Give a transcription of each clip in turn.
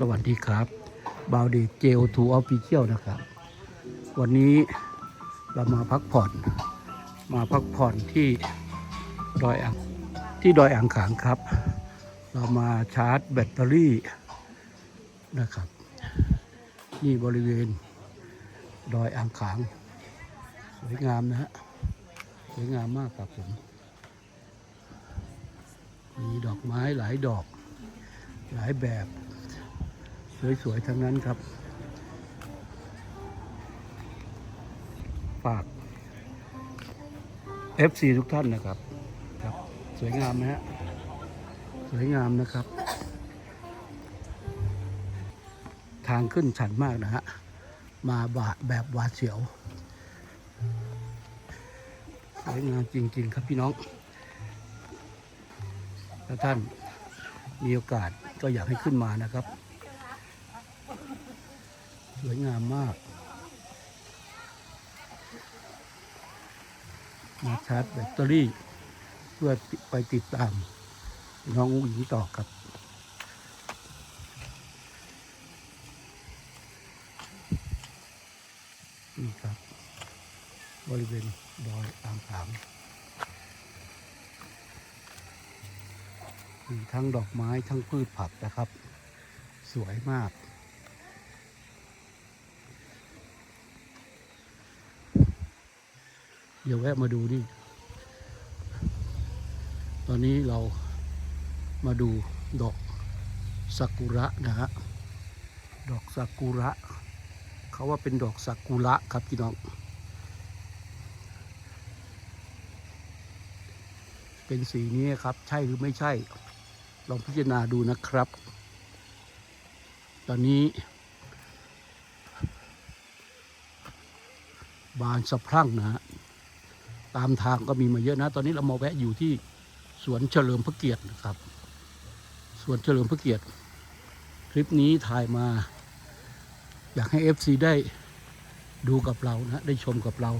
สวัสดีครับบาวดีเจลทูออฟฟิเชียลนะครับ วันนี้เรามาพักผ่อน มาพักผ่อนที่ดอยอ่างที่ดอยอ่างขางครับ เรามาชาร์จแบตเตอรี่นะครับ นี่บริเวณ ดอยอ่างขาง สวยงามนะฮะสวยงามมากครับผมมีดอกไม้หลายดอกหลายแบบ สวยๆทั้งนั้นครับ ฝาก FC ทุกท่านนะครับครับ สวยงามนะฮะสวยงามนะครับ ทางขึ้นชันมากนะฮะ มาบะแบบหวาดเสียว สวยงามจริง ๆ ครับพี่น้องถ้าท่านมีโอกาสก็อยากให้ขึ้นมานะครับ วยงามมากมาชาร์จแบตเตอรี่ เพื่อไปติดตาม น้องอุ้งอิงต่อครับ นี่ครับ บริเวณดอยอ่างขามีทั้งดอกไม้ทั้งพืชผักนะครับ สวยมาก เดี๋ยวแวะมาดูนี่ ตอนนี้เรามาดูดอกซากุระนะฮะ ดอกซากุระ เขาว่าเป็นดอกซากุระครับพี่น้อง เป็นสีนี้ครับ ใช่หรือไม่ใช่ ลองพิจารณาดูนะครับ ตอนนี้ บานสะพรั่งนะฮะ ตามทางก็มีมาเยอะนะ ตอนนี้เรามาแวะอยู่ที่สวนเฉลิมพระเกียรตินะครับสวนเฉลิมพระเกียรติ คลิปนี้ถ่ายมา อยากให้ FC ได้ดูกับเรานะ ได้ชมกับเรา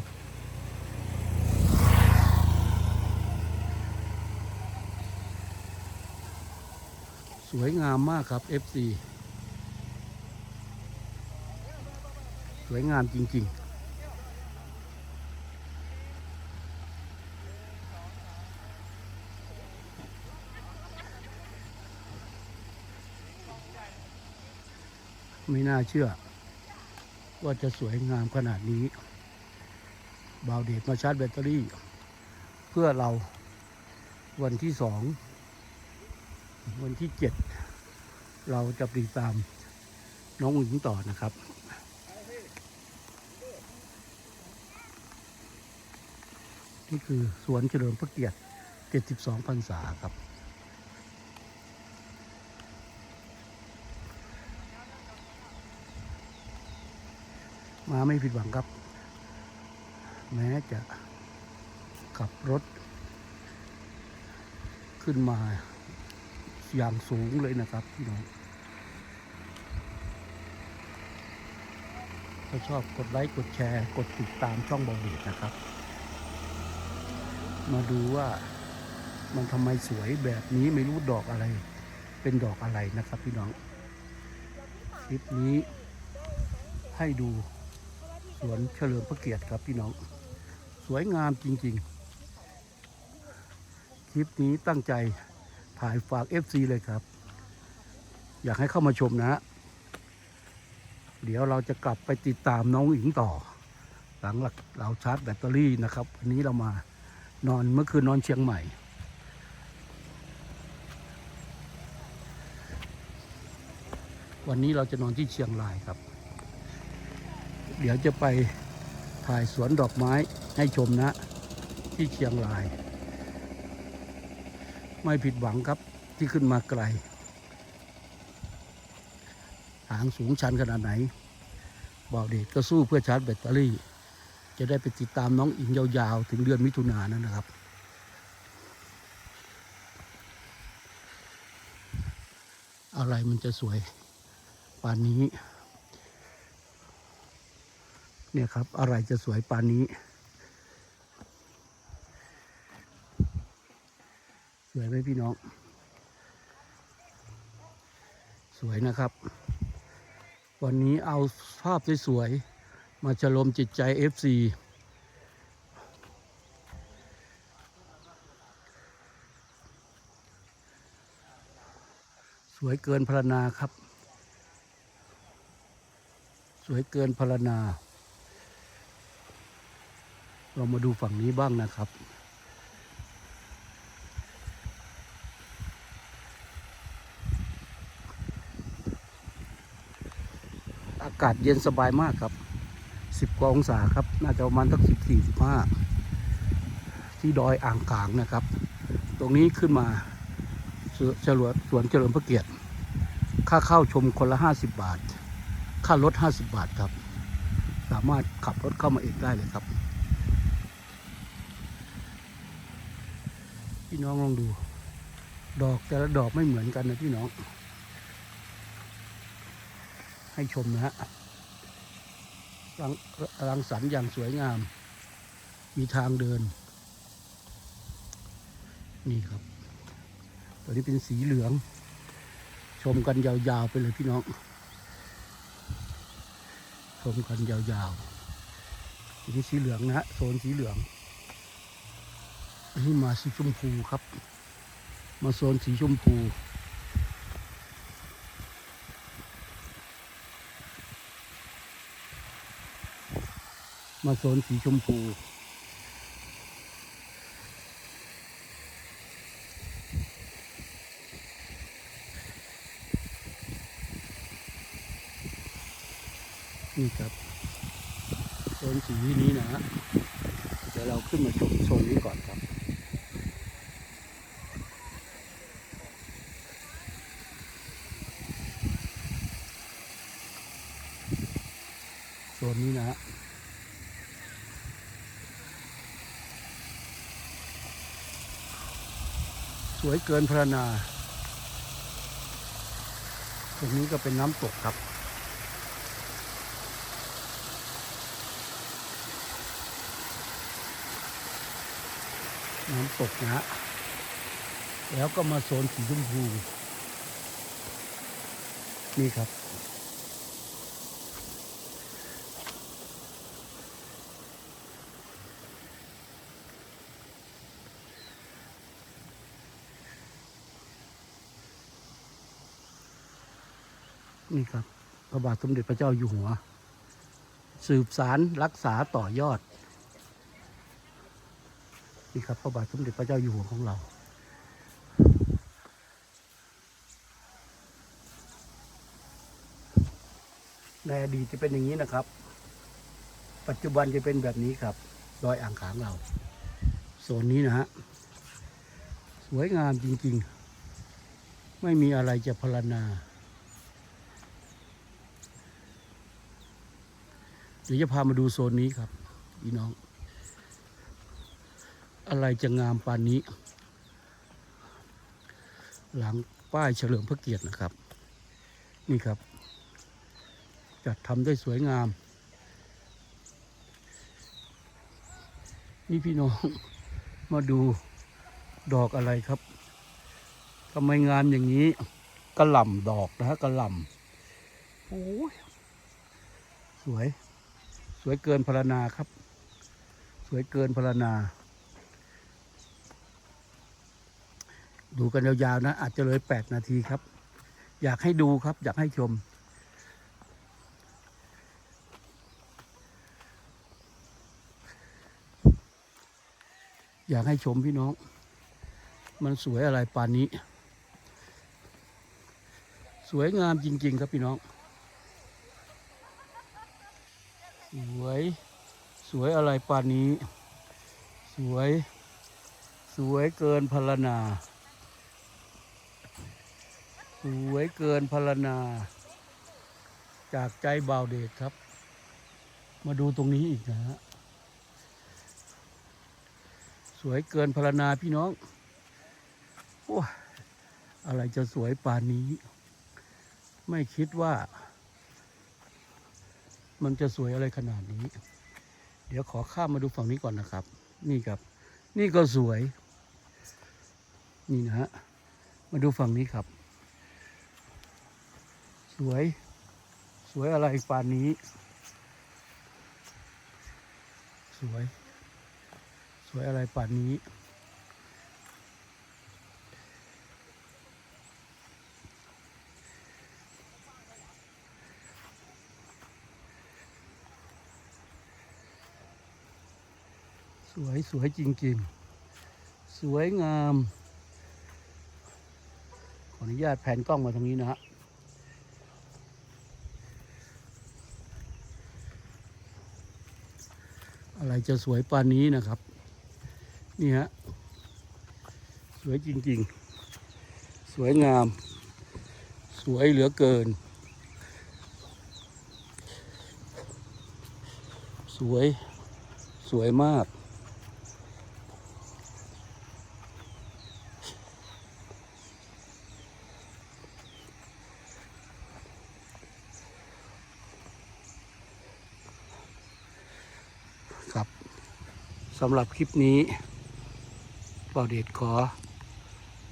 สวยงามมากครับ FC สวยงามจริง ๆ ไม่น่าเชื่อ ว่าจะสวยงามขนาดนี้บาวเดชมาชาร์จแบตเตอรี่ เพื่อเราวันที่สองวันที่เจ็ดเราจะติดตามน้องหญิงต่อนะครับนี่คือสวนเฉลิมพระเกียรติ 72พรรษาครับ มาไม่ผิดหวังครับ แม้จะขับรถ ขึ้นมาอย่างสูงเลยนะครับพี่น้องถ้าชอบกดไลค์ กดแชร์ กดติดตามช่องบอลดนะครับ มาดูว่ามันทำไมสวยแบบนี้ไม่รู้ดอกอะไร เป็นดอกอะไรนะครับพี่น้อง คลิปนี้ให้ดู วนเฉลิมพระเกียรติครับพี่น้อง สวยงามจริง ๆ คลิปนี้ตั้งใจถ่ายฝาก FC เลยครับ อยากให้เข้ามาชมนะ เดี๋ยวเราจะกลับไปติดตามน้องอิงต่อ หลังเราชาร์จแบตเตอรี่นะครับวันนี้เรามานอนเมื่อคืนนอนเชียงใหม่วันนี้เราจะนอนที่เชียงรายครับ เดี๋ยวจะไปถ่ายสวนดอกไม้ให้ชมนะ ที่เชียงราย ไม่ผิดหวังครับที่ขึ้นมาไกล หางสูงชันขนาดไหนบ่าวเดชก็สู้เพื่อชาร์จแบตเตอรี่ จะได้ไปติดตามน้องอิงยาวๆ ถึงเดือนมิถุนายนนนะครับอะไรมันจะสวยป่านนี้ เนี่ยครับ อะไรจะสวยปานนี้ สวยไหมพี่น้อง สวยนะครับ วันนี้เอาภาพสวยๆมาฉลมจิตใจ FC สวยเกินพรรณนาครับ สวยเกินพรรณนา เรามาดูฝั่งนี้บ้างนะครับ อากาศเย็นสบายมากครับสิบกว่าองศาครับ น่าจะประมาณสักสิบสี่สิบห้าที่ดอยอ่างขางนะครับ ตรงนี้ขึ้นมาสวนจรวดสวนเฉลิมพระเกียรติ ค่าเข้าชมคนละห้าสิบบาท ค่ารถห้าสิบบาทครับ สามารถขับรถเข้ามาเองได้เลยครับ พี่น้องลองดู ดอกแต่ละดอกไม่เหมือนกันนะพี่น้อง ให้ชมนะฮะรังรังสรรค์อย่างสวยงาม มีทางเดิน นี่ครับ ตัวนี้เป็นสีเหลือง ชมกันยาวๆไปเลยพี่น้อง ชมกันยาวๆทีนี้สีเหลืองนะฮะโซนสีเหลือง นนี้มาสีชมพูครับ มาโซนสีชมพูมาโซนสีชมพู นี่ครับโซนสีนี้นะฮะเดี๋ยวเราขึ้นมาชมโซนนี้ก่อนครับ นนี้นะฮะสวยเกินพรนาตรงนี้ก็เป็นน้ำตกครับ น้ำตกนะฮะแล้วก็มาโซนสีชมพูนี่ครับ นี่ครับ พระบาทสมเด็จพระเจ้าอยู่หัว สืบสารรักษาต่อยอด นี่ครับ พระบาทสมเด็จพระเจ้าอยู่หัวของเรา ในอดีตจะเป็นอย่างนี้นะครับ ปัจจุบันจะเป็นแบบนี้ครับดอยอ่างขางเราโซนนี้นะฮะสวยงามจริงๆ ไม่มีอะไรจะพรรณนา เดี๋ยวจะพามาดูโซนนี้ครับพี่น้อง อะไรจะงามปานนี้ หลังป้ายเฉลิมพระเกียรตินะครับ นี่ครับ จัดทำได้สวยงาม นี่พี่น้องมาดูดอกอะไรครับทำไมงามอย่างนี้กระหล่ำดอกนะฮะกระหล่ำโอ้ยสวย สวยเกินพรรนาครับ สวยเกินพรรนา ดูกันยาวๆนะ อาจจะเลยแปดนาทีครับ อยากให้ดูครับ อยากให้ชม อยากให้ชมพี่น้อง มันสวยอะไรปานนี้ สวยงามจริง ๆ ครับพี่น้อง สวย ส วยอะไรปานนี้ สวย สวยเกินพรรณนาสวยเกินพรรณนา จากใจบ่าวเดชครับ มาดูตรงนี้อีกนะฮะสวยเกินพรรณนาพี่น้องโอ้ยอะไรจะสวยป่านนี้ ไม่คิดว่า มันจะสวยอะไรขนาดนี้ เดี๋ยวขอข้ามมาดูฝั่งนี้ก่อนนะครับ นี่ครับ นี่ก็สวย นี่นะฮะ มาดูฝั่งนี้ครับ สวยสสวยอะไรป่านนี้ สวย สวยอะไรป่านนี้ สวยสวยจริงๆ สวยงาม ขออนุญาตแผนกล้องมาทางนี้นะฮะอะไรจะสวยปานนี้นะครับ นี่ฮะ สวยจริงๆ สวยงาม สวยเหลือเกิน สวยสวยมากำหรับคลิปนี้เบาเดชขอ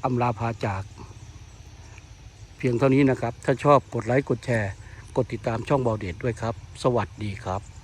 อำลาพาจาก เพียงเท่านี้นะครับ ถ้าชอบกดไลค์ กดแชร์ กดติดตามช่องเบาเดชด้วยครับ สวัสดีครับ